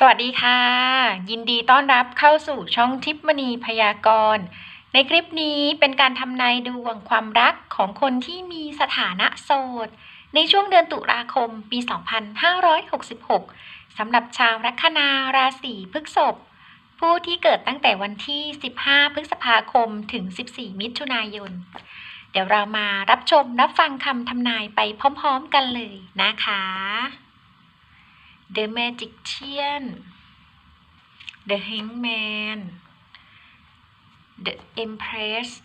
สวัสดีค่ะ ยินดีต้อนรับเข้าสู่ช่องทิพมณีพยากรณ์ ในคลิปนี้เป็นการทำนายดวงความรักของคนที่มีสถานะโสด ในช่วงเดือนตุลาคมปี 2566สำหรับชาวลัคนาราศีพฤษภผู้ที่เกิดตั้งแต่วันที่ 15 พฤษภาคมถึง 14 มิถุนายน เดี๋ยวเรามารับชมรับฟังคำทำนายไปพร้อม ๆ กันเลยนะคะ The Magician The Hangman The Empress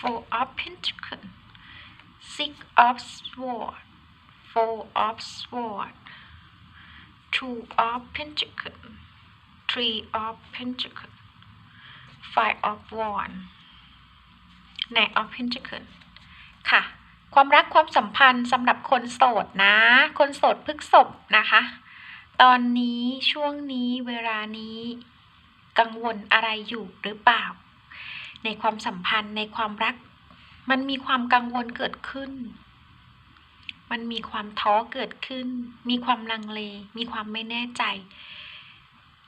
Four of Pentacles Six of Swords Four of Swords Two of Pentacles Three of Pentacles Five of Wands Nine of Pentacles ค่ะความรักความสัมพันธ์สำหรับคนโสดนะ คนโสดพฤกษบนะคะ ตอนนี้ช่วงนี้เวลานี้ กังวลอะไรอยู่หรือเปล่า ในความสัมพันธ์ในความรัก มันมีความกังวลเกิดขึ้น มันมีความท้อเกิดขึ้น มีความลังเล มีความไม่แน่ใจ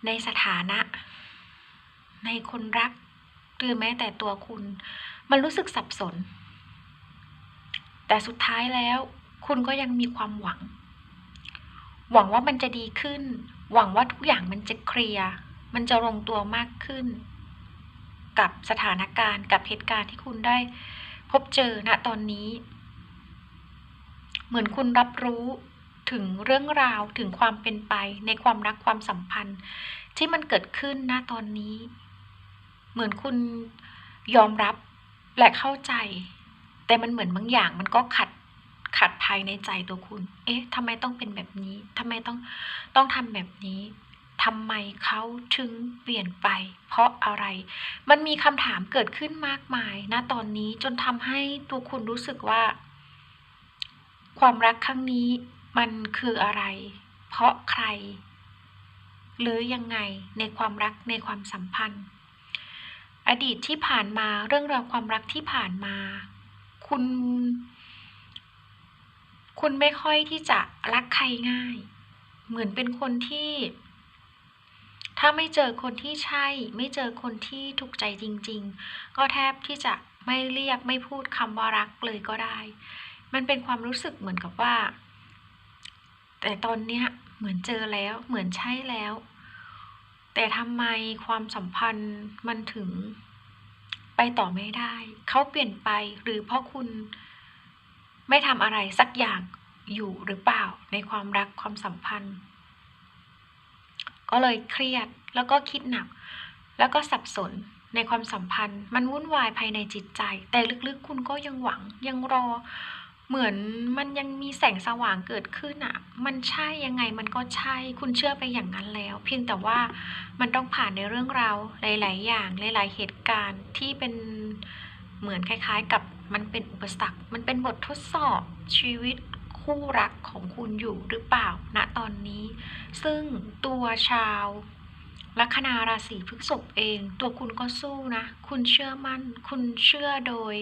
ในสถานะ ในคนรัก หรือแม้แต่ตัวคุณ มันรู้สึกสับสน แต่สุดท้ายแล้ว คุณก็ยังมีความหวัง หวังว่ามันจะดีขึ้น หวังว่าทุกอย่างมันจะเคลียร์มันจะลงตัวมากขึ้น กับสถานการณ์กับเหตุการณ์ที่คุณได้พบเจอณตอนนี้ เหมือนคุณรับรู้ถึงเรื่องราวถึงความเป็นไปในความรักความสัมพันธ์ ที่มันเกิดขึ้นณตอนนี้ เหมือนคุณยอมรับและเข้าใจ แต่มันเหมือนบางอย่างมันก็ขัด ขัดภายในใจตัวคุณ เอ๊ะทำไมต้องเป็นแบบนี้ ทำไมต้องต้องทำแบบนี้ทำไมเขาถึงเปลี่ยนไป เพราะอะไร มันมีคำถามเกิดขึ้นมากมายณตอนนี้จนทำให้ตัวคุณรู้สึกว่า ความรักครั้งนี้มันคืออะไร เพราะใคร หรือยังไงในความรักในความสัมพันธ์ อดีตที่ผ่านมาเรื่องราวความรักที่ผ่านมา คุณ คุณไม่ค่อยที่จะรักใครง่าย เหมือนเป็นคนที่ ถ้าไม่เจอคนที่ใช่ ไม่เจอคนที่ถูกใจจริง ๆ ก็แทบที่จะไม่เรียกไม่พูดคำว่ารักเลยก็ได้ มันเป็นความรู้สึกเหมือนกับว่า แต่ตอนเนี้ยเหมือนเจอแล้ว เหมือนใช่แล้ว แต่ทำไมความสัมพันธ์มันถึงไปต่อไม่ได้ เขาเปลี่ยนไปหรือเพราะคุณ ไม่ทำอะไรสักอย่างอยู่หรือเปล่าในความรักความสัมพันธ์ ก็เลยเครียดแล้วก็คิดหนัก แล้วก็สับสนในความสัมพันธ์ มันวุ่นวายภายในจิตใจ แต่ลึกๆคุณก็ยังหวังยังรอ เหมือนมันยังมีแสงสว่างเกิดขึ้นอะมันใช่ยังไงมันก็ใช่คุณเชื่อไปอย่างนั้นแล้ว เพียงแต่ว่ามันต้องผ่านในเรื่องราวหลาย ๆ อย่างหลาย ๆ เหตุการณ์ที่เป็นเหมือนคล้าย ๆ กับ มันเป็นอุปสรรค มันเป็นบททดสอบชีวิตคู่รักของคุณอยู่หรือเปล่าณตอนนี้ ซึ่งตัวชาวลัคนาราศีพฤษภเอง ตัวคุณก็สู้นะ คุณเชื่อมั่น คุณเชื่อโดย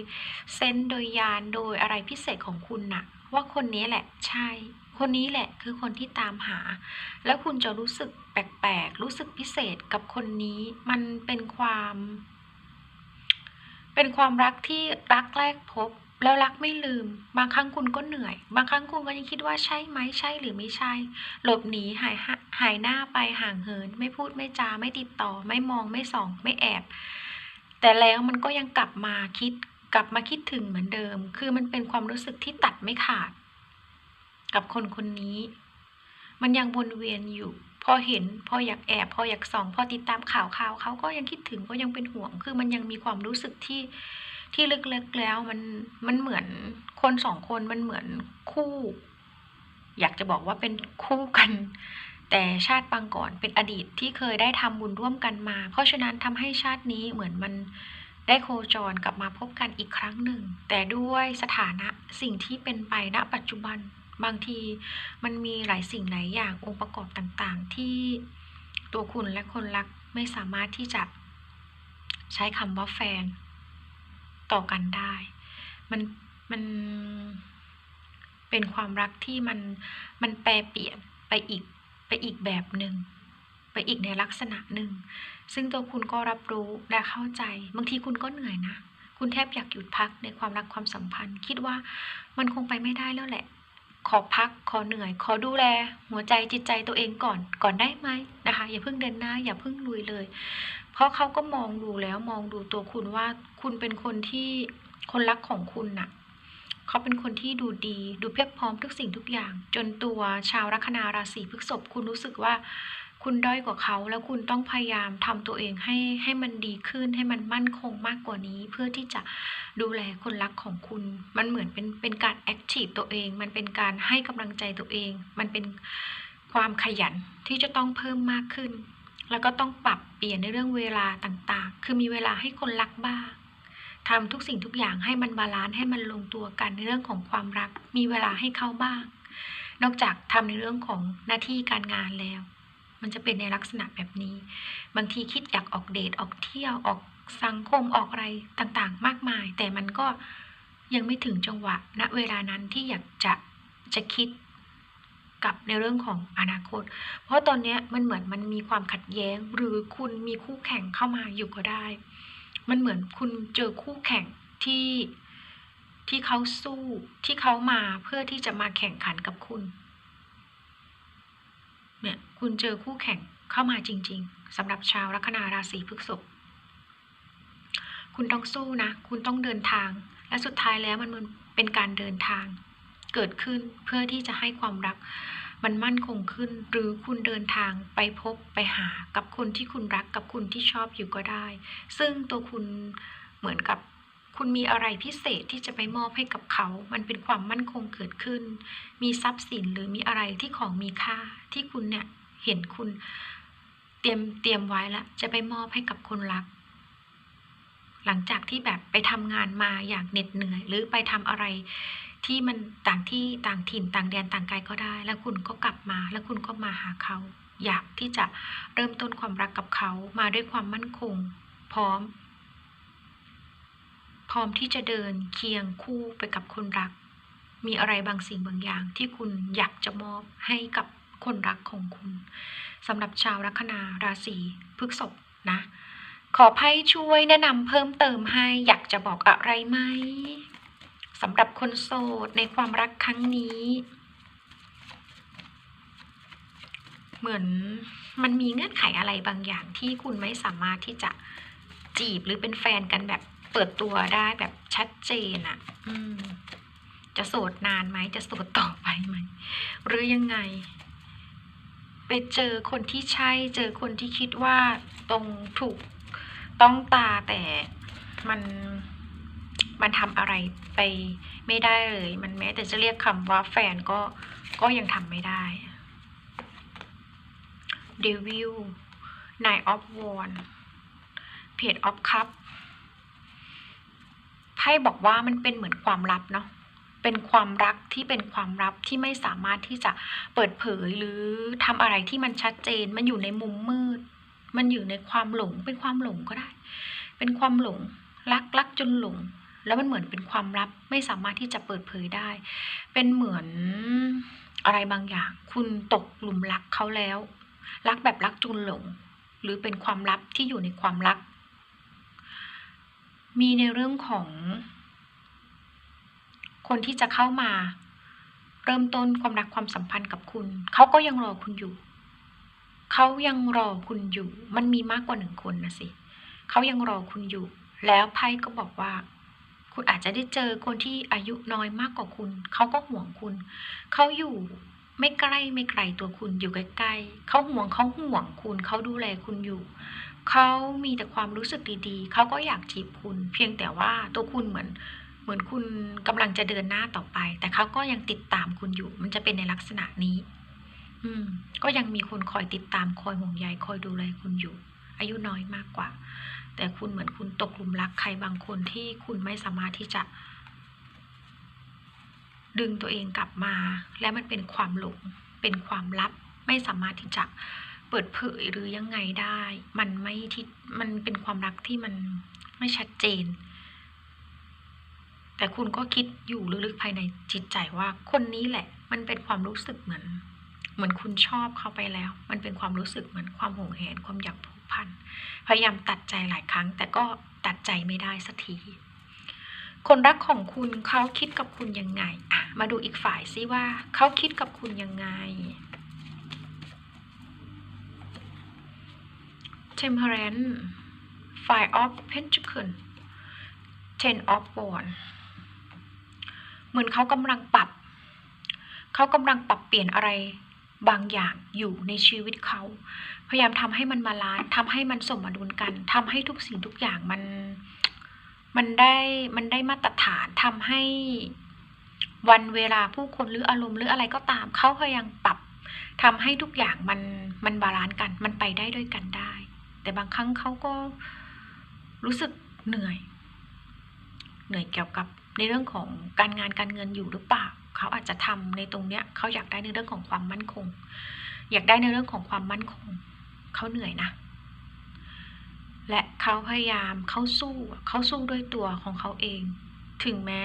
เซนส์โดยยานโดยอะไรพิเศษของคุณน่ะ ว่าคนนี้แหละใช่ คนนี้แหละคือคนที่ตามหา แล้วคุณจะรู้สึกแปลกๆ รู้สึกพิเศษกับคนนี้ มันเป็นความ เป็นความรักที่รักแรกพบ แล้วรักไม่ลืม บางครั้งคุณก็เหนื่อย บางครั้งคุณก็ยังคิดว่าใช่ไหมใช่หรือไม่ใช่ หลบหนีหายหหายหน้าไปห่างเหิน ไม่พูดไม่จาไม่ติดต่อ ไม่มองไม่ส่อง ไม่แอบ แต่แล้วมันก็ยังกลับมาคิดกลับมาคิดถึงเหมือนเดิม คือมันเป็นความรู้สึกที่ตัดไม่ขาด กับคนคนนี้ มันยังวนเวียนอยู่ พอเห็นพออยากแอบพออยากส่อง พอติดตามข่าวข่าวเขาก็ยังคิดถึงก็ยังเป็นห่วง คือมันยังมีความรู้สึกที่ที่ลึกๆแล้วมันมันเหมือนคนสองคนมันเหมือนคู่ อยากจะบอกว่าเป็นคู่กัน แต่ชาติปางก่อนเป็นอดีตที่เคยได้ทำบุญร่วมกันมา เพราะฉะนั้นทำให้ชาตินี้เหมือนมันได้โคจรกลับมาพบกันอีกครั้งหนึ่ง แต่ด้วยสถานะสิ่งที่เป็นไปณปัจจุบัน บางทีมันมีหลายสิ่งหลายอย่างองค์ประกอบต่างๆ ที่ตัวคุณและคนรักไม่สามารถที่จะใช้คำว่าแฟนต่อกันได้ มันมันเป็นความรักที่มันมันแปรเปลี่ยนไปอีกไปอีกแบบหนึ่งไปอีกในลักษณะหนึ่ง ซึ่งตัวคุณก็รับรู้และเข้าใจ บางทีคุณก็เหนื่อยนะ คุณแทบอยากหยุดพักในความรักความสัมพันธ์ คิดว่ามันคงไปไม่ได้แล้วแหละ ขอพัก ขอเหนื่อย ขอดูแล หัวใจจิตใจตัวเองก่อน ก่อนได้ไหมนะคะ อย่าเพิ่งเดินหน้า อย่าเพิ่งลุยเลย เพราะเขาก็มองดูแล้วมองดูตัวคุณว่าคุณเป็นคนที่คนรักของคุณน่ะ เขาเป็นคนที่ดูดี ดูเพียบพร้อมทุกสิ่งทุกอย่าง จนตัวชาวลัคนาราศีพฤษภคุณรู้สึกว่า คุณด้อยกว่าเขา แล้วคุณต้องพยายามทำตัวเองให้ให้มันดีขึ้น ให้มันมั่นคงมากกว่านี้ เพื่อที่จะดูแลคนรักของคุณ มันเหมือนเป็นเป็นการแอคทีฟตัวเอง มันเป็นการให้กำลังใจตัวเอง มันเป็นความขยันที่จะต้องเพิ่มมากขึ้น แล้วก็ต้องปรับเปลี่ยนในเรื่องเวลาต่างๆ คือมีเวลาให้คนรักบ้างทำทุกสิ่งทุกอย่างให้มันบาลานซ์ให้มันลงตัวกันในเรื่องของความรัก มีเวลาให้เขาบ้าง นอกจากทำในเรื่องของหน้าที่การงานแล้ว มันจะเป็นในลักษณะแบบนี้ บางทีคิดอยากออกเดทออกเที่ยวออกสังคมออกอะไรต่างๆ มากมาย แต่มันก็ยังไม่ถึงจังหวะณเวลานั้นที่อยากจะจะคิดกับในเรื่องของอนาคต เพราะตอนนี้มันเหมือนมันมีความขัดแย้ง หรือคุณมีคู่แข่งเข้ามาอยู่ก็ได้ มันเหมือนคุณเจอคู่แข่งที่ที่เขาสู้ที่เขามาเพื่อที่จะมาแข่งขันกับคุณ เนี่ยคุณเจอคู่แข่งเข้ามาจริง ๆสำหรับชาวลัคนาราศีพฤษภคุณต้องสู้นะ คุณต้องเดินทาง และสุดท้ายแล้วมันมันเป็นการเดินทาง เกิดขึ้นเพื่อที่จะให้ความรัก มันมั่นคงขึ้น หรือคุณเดินทางไปพบไปหากับคนที่คุณรักกับคุณที่ชอบอยู่ก็ได้ ซึ่งตัวคุณเหมือนกับ คุณมีอะไรพิเศษที่จะไปมอบให้กับเขา มันเป็นความมั่นคงเกิดขึ้น มีทรัพย์สินหรือมีอะไรที่ของมีค่าที่คุณเนี่ยเห็นคุณเตรียมเตรียมไว้แล้วจะไปมอบให้กับคนรัก หลังจากที่แบบไปทำงานมาอย่างเหน็ดเหนื่อย หรือไปทำอะไรที่มันต่างที่ต่างถิ่นต่างแดนต่างไกลก็ได้ แล้วคุณก็กลับมา แล้วคุณก็มาหาเขา อยากที่จะเริ่มต้นความรักกับเขามาด้วยความมั่นคง พร้อม ร้อมที่จะเดินเคียงคู่ไปกับคนรัก มีอะไรบางสิ่งบางอย่างที่คุณอยากจะมอบให้กับคนรักของคุณสำหรับชาวลัคนาราศีพฤษภนะ ขอไพ่ช่วยแนะนำเพิ่มเติมให้อยากจะบอกอะไรไหมสำหรับคนโสดในความรักครั้งนี้ เหมือนมันมีเงื่อนไขอะไรบางอย่างที่คุณไม่สามารถที่จะจีบหรือเป็นแฟนกันแบบ เปิดตัวได้แบบชัดเจนอะ่ะ อืม จะโสดนานไหม จะโสดต่อไปไหม หรือยังไง ไปเจอคนที่ใช่ เจอคนที่คิดว่าตรงถูกต้องตาแต่มันมันทำอะไรไปไม่ได้เลย มันแม้แต่จะเรียกคำว่าแฟนก็ก็ยังทำไม่ได้เดวิลนายออฟวอนเพจออฟคัพ พ่บอกว่ามันเป็นเหมือนความลับเนาะเป็นความรักที่เป็นความลับที่ไม่สามารถที่จะเปิดเผยหรือทำอะไรที่มันชัดเจน มันอยู่ในมุมมืด มันอยู่ในความหลง เป็นความหลงก็ได้ เป็นความหลงรักรักจนหลง แล้วมันเหมือนเป็นความลับไม่สามารถที่จะเปิดเผยได้ เป็นเหมือนอะไรบางอย่าง คุณตกหลุมรักเขาแล้ว รักแบบรักจนหลง หรือเป็นความลับที่อยู่ในความรัก มีในเรื่องของ คนที่จะเข้ามา เริ่มต้นความรักความสัมพันธ์กับคุณ เขาก็ยังรอคุณอยู่ เขายังรอคุณอยู่ มันมีมากกว่าหนึ่งคนนะสิ เขายังรอคุณอยู่ แล้วไพ่ก็บอกว่า คุณอาจจะได้เจอคนที่อายุน้อยมากกว่าคุณ เขาก็ห่วงคุณ เขาอยู่ไม่ใกล้ไม่ไกลตัวคุณอยู่ใกล้ๆเขาห่วงเขาห่วงคุณเขาดูแลคุณอยู่ เขามีแต่ความรู้สึกดีๆ เขาก็อยากจีบคุณ เพียงแต่ว่าตัวคุณเหมือน เหมือนคุณกำลังจะเดินหน้าต่อไป แต่เขาก็ยังติดตามคุณอยู่ มันจะเป็นในลักษณะนี้ อืม ก็ยังมีคนคอยติดตามคอยห่วงใยคอยดูแลคุณอยู่ อายุน้อยมากกว่า แต่คุณเหมือนคุณตกหลุมรักใครบางคนที่คุณไม่สามารถที่จะ ดึงตัวเองกลับมา และมันเป็นความหลงเป็นความลับไม่สามารถที่จะ เปิดเผยหรือยังไงได้ มันไม่ที่มันเป็นความรักที่มันไม่ชัดเจน แต่คุณก็คิดอยู่ลึกๆภายในจิตใจว่าคนนี้แหละ มันเป็นความรู้สึกเหมือน เหมือนคุณชอบเขาไปแล้ว มันเป็นความรู้สึกเหมือนความหวงแหนความอยากผูกพันพยายามตัดใจหลายครั้ง แต่ก็ตัดใจไม่ได้สักทีคนรักของคุณเขาคิดกับคุณยังไง มาดูอีกฝ่ายซิว่าเขาคิดกับคุณยังไง Temperance Five of pentacle Ten of Wands เหมือนเขากำลังปรับ เขากำลังปรับเปลี่ยนอะไรบางอย่างอยู่ในชีวิตเขา พยายามทำให้มันมาลานซ์ทำให้มันสมดุลกันทำให้ทุกสิ่งทุกอย่างมันมันได้มันได้มาตรฐานทำให้วันเวลาผู้คนหรืออารมณ์หรืออะไรก็ตามเขาพยายามปรับทำให้ทุกอย่างมันมันบาลานซ์กัน มันไปได้ด้วยกันได้ แต่บางครั้งเขาก็รู้สึกเหนื่อย เหนื่อยเกี่ยวกับในเรื่องของการงานการเงินอยู่หรือเปล่าเขาอาจจะทำในตรงเนี้ยเขาอยากได้ในเรื่องของความมั่นคง อยากได้ในเรื่องของความมั่นคงเขาเหนื่อยนะ และเขาพยายามเขาสู้เขาสู้ด้วยตัวของเขาเอง ถึงแม้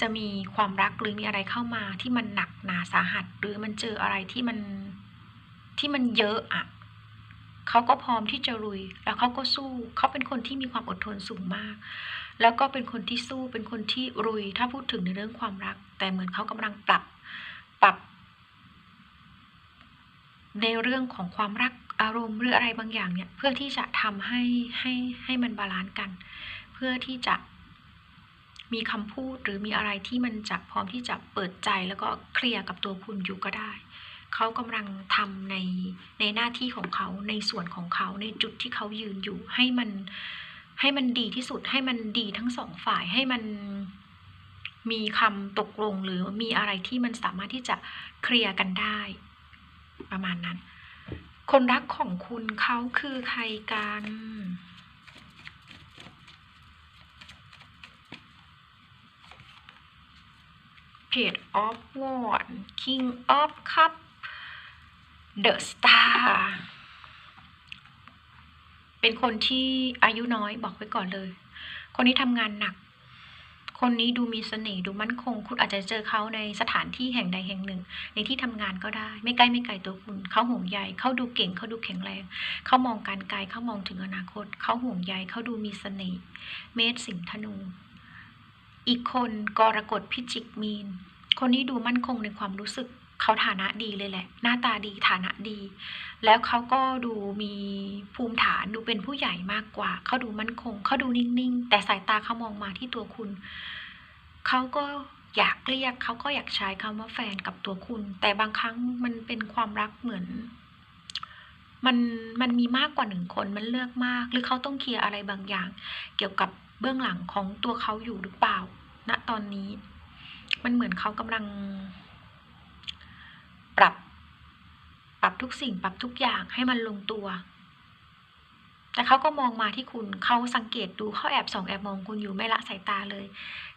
จะมีความรักหรือมีอะไรเข้ามาที่มันหนักหนาสาหัส หรือมันเจออะไรที่มันที่มันเยอะอะ เขาก็พร้อมที่จะลุย แล้วเขาก็สู้เขาเป็นคนที่มีความอดทนสูงมาก แล้วก็เป็นคนที่สู้เป็นคนที่รุย ถ้าพูดถึงในเรื่องความรัก แต่เหมือนเขากำลังปรับปรับ ในเรื่องของความรักอารมณ์หรืออะไรบางอย่างเนี่ยเพื่อที่จะทำให้ให้ให้มันบาลานซ์กัน เพื่อที่จะมีคำพูดหรือมีอะไรที่มันจะพร้อมที่จะเปิดใจแล้วก็เคลียร์กับตัวคุณอยู่ก็ได้ เขากำลังทำในในหน้าที่ของเขาในส่วนของเขาในจุดที่เขายืนอยู่ให้มันให้มันดีที่สุดให้มันดีทั้งสองฝ่ายให้มันมีคำตกลงหรือมีอะไรที่มันสามารถที่จะเคลียร์กันได้ ประมาณนั้น คนรักของคุณเขาคือใครกัน Page of Wands King of Cup The Star เดอะสตาร์เป็นคนที่อายุน้อยบอกไว้ก่อนเลย คนนี้ทำงานหนัก คนนี้ดูมีเสน่ห์ดูมั่นคง คุณอาจจะเจอเขาในสถานที่แห่งใดแห่งหนึ่ง ในที่ทำงานก็ได้ ไม่ใกล้ไม่ไกลตัวคุณ เขาห่วงใยเขาดูเก่งเขาดูแข็งแรง เขามองการไกลเขามองถึงอนาคต เขาห่วงใยเขาดูมีเสน่ห์เมษสิงห์ธนู อีกคนกรกฎพิจิกมีน คนนี้ดูมั่นคงในความรู้สึก เขาฐานะดีเลยแหละ หน้าตาดีฐานะดี แล้วเขาก็ดูมีภูมิฐานดูเป็นผู้ใหญ่มากกว่า เขาดูมั่นคง เขาดูนิ่งๆ แต่สายตาเขามองมาที่ตัวคุณ เขาก็อยากเรียกเขาก็อยากใช้คำว่าแฟนกับตัวคุณ แต่บางครั้งมันเป็นความรักเหมือน มันมันมีมากกว่าหนึ่งคนมันเลือกมาก หรือเขาต้องเคลียร์อะไรบางอย่าง เกี่ยวกับเบื้องหลังของตัวเขาอยู่หรือเปล่าณตอนนี้ มันเหมือนเขากำลัง ปรับ ป รับทุกสิ่งปรับทุกอย่างให้มันลงตัว แต่เขาก็มองมาที่คุณเขาสังเกตดูเขาแอบส่องแอบมองคุณอยู่ไม่ละสายตาเลย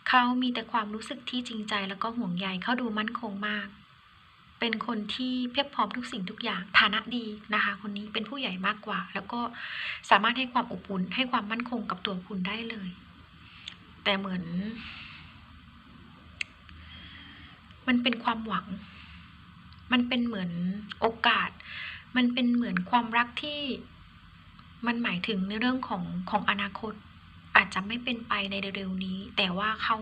เขามีแต่ความรู้สึกที่จริงใจแล้วก็ห่วงใยเขาดูมั่นคงมาก เป็นคนที่เพียบพร้อมทุกสิ่งทุกอย่างฐานะดีนะคะ คนนี้เป็นผู้ใหญ่มากกว่า แล้วก็สามารถให้ความอบอุ่นให้ความมั่นคงกับตัวคุณได้เลย แต่เหมือน มันเป็นความหวัง มันเป็นเหมือนโอกาส มันเป็นเหมือนความรักที่มันหมายถึงในเรื่องของของอนาคต อาจจะไม่เป็นไปในเร็วๆนี้ แต่ว่าเขา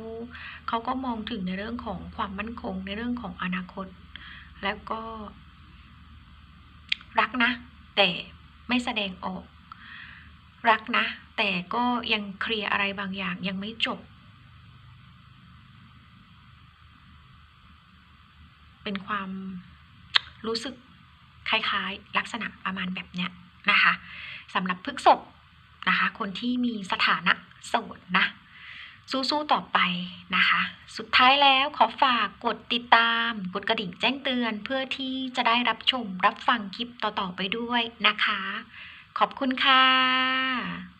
เขาก็มองถึงในเรื่องของความมั่นคงในเรื่องของอนาคต แล้วก็ รักนะ แต่ไม่แสดงออก รักนะ แต่ก็ยังเคลียร์อะไรบางอย่างยังไม่จบ เป็นความ รู้สึกคล้ายๆ ลักษณะประมาณแบบเนี้ยนะคะสำหรับพฤกษบนะคะ คนที่มีสถานะโสดนะ สู้ๆต่อไปนะคะ สุดท้ายแล้วขอฝากกดติดตาม กดกระดิ่งแจ้งเตือนเพื่อที่จะได้รับชมรับฟังคลิปต่อๆไปด้วยนะคะ ขอบคุณค่ะ